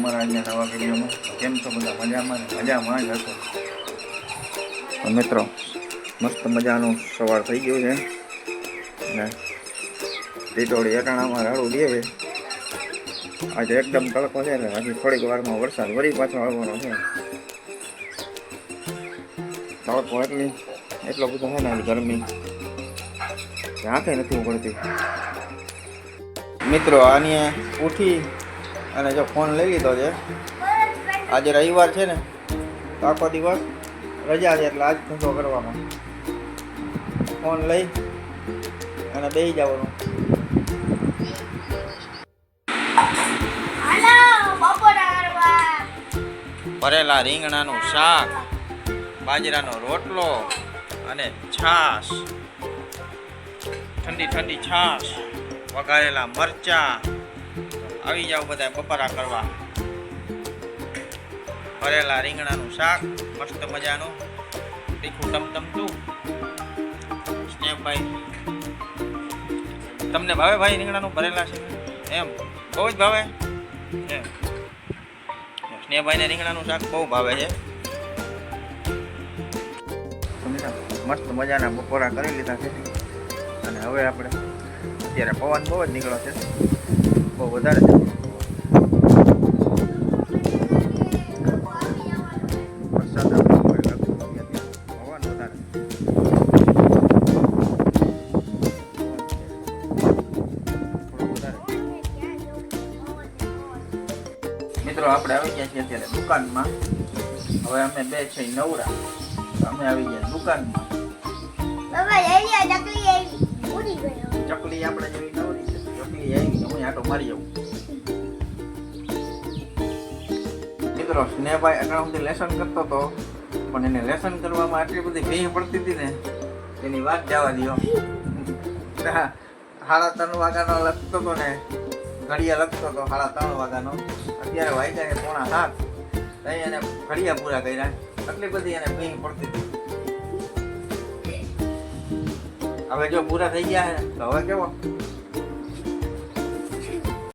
અમારા અહીંયા નવા વિડીયોમાં. કેમ છો બધા મજામાં મજામાં જ હતો મિત્રો, મસ્ત મજાનું સવાર થઈ ગયો છે. ને ટીટોળી અટાણામાં રાડું દે આજે એકદમ તડકો છે ને હજી થોડીક વારમાં વરસાદ વળી પાછો આવવાનો છે. તડકો એટલી, એટલો બધો છે ને ગરમી. આંખે નથી ઉગડતી. મિત્રો, આની ઉઠી અને જો ફોન લઈ લીધો છે. આજે રવિવાર છે ને તો આખો દિવસ રજા છે એટલે આજ ધંધો કરવામાં. ફોન લઈ અને બેસી જવાનું. ભરેલા રીંગણાનું શાક બાજરાનો રોટલો અને છાશ. ઠંડી ઠંડી છાશ વઘારેલા મરચા. આવી જાવ બધા બપોરા કરવા. ભરેલા રીંગણાનું શાક, મસ્ત મજાનું. તીખું ટમટમતું. સ્નેહભાઈ તમને ભાવે ભાઈ રીંગણાનું ભરેલા છે? એમ? બહુ જ ભાવે? એમ. સ્નેહભાઈને રીંગણાનું શાક બહુ ભાવે છે. મસ્ત મજાના બપોરા કરી લીધા છે. અને હવે આપણે, અત્યારે પવન બહુ જ નીકળ્યો છે. બહુ વધારે મિત્રો આપણે આવી ગયા છીએ અત્યારે દુકાનમાં. હવે અમે બે છે નવરા. અમે આવી ગયા દુકાનમાં. ચકલી આપણે જેવી નવરી આટો મારી મિત્રો સ્નેહભાઈ અત્યાર સુધી લેસન કરતો હતો, પણ એને લેસન કરવામાં આટલી બધી ભીહ પડતી હતી ને, એની વાત જવા દો સાડા ત્રણ વાગ્યાનો લખતો હતો ને, ઘડિયા લખતો હતો, સાડા ત્રણ વાગ્યાનો. અત્યારે વાગ્યા ને પોણા સાત. અહીં એને ઘડિયા પૂરા કર્યા. આટલી બધી એને ભીહ પડતી હતી. હવે જો પૂરા થઈ ગયા તો હવે કેવો?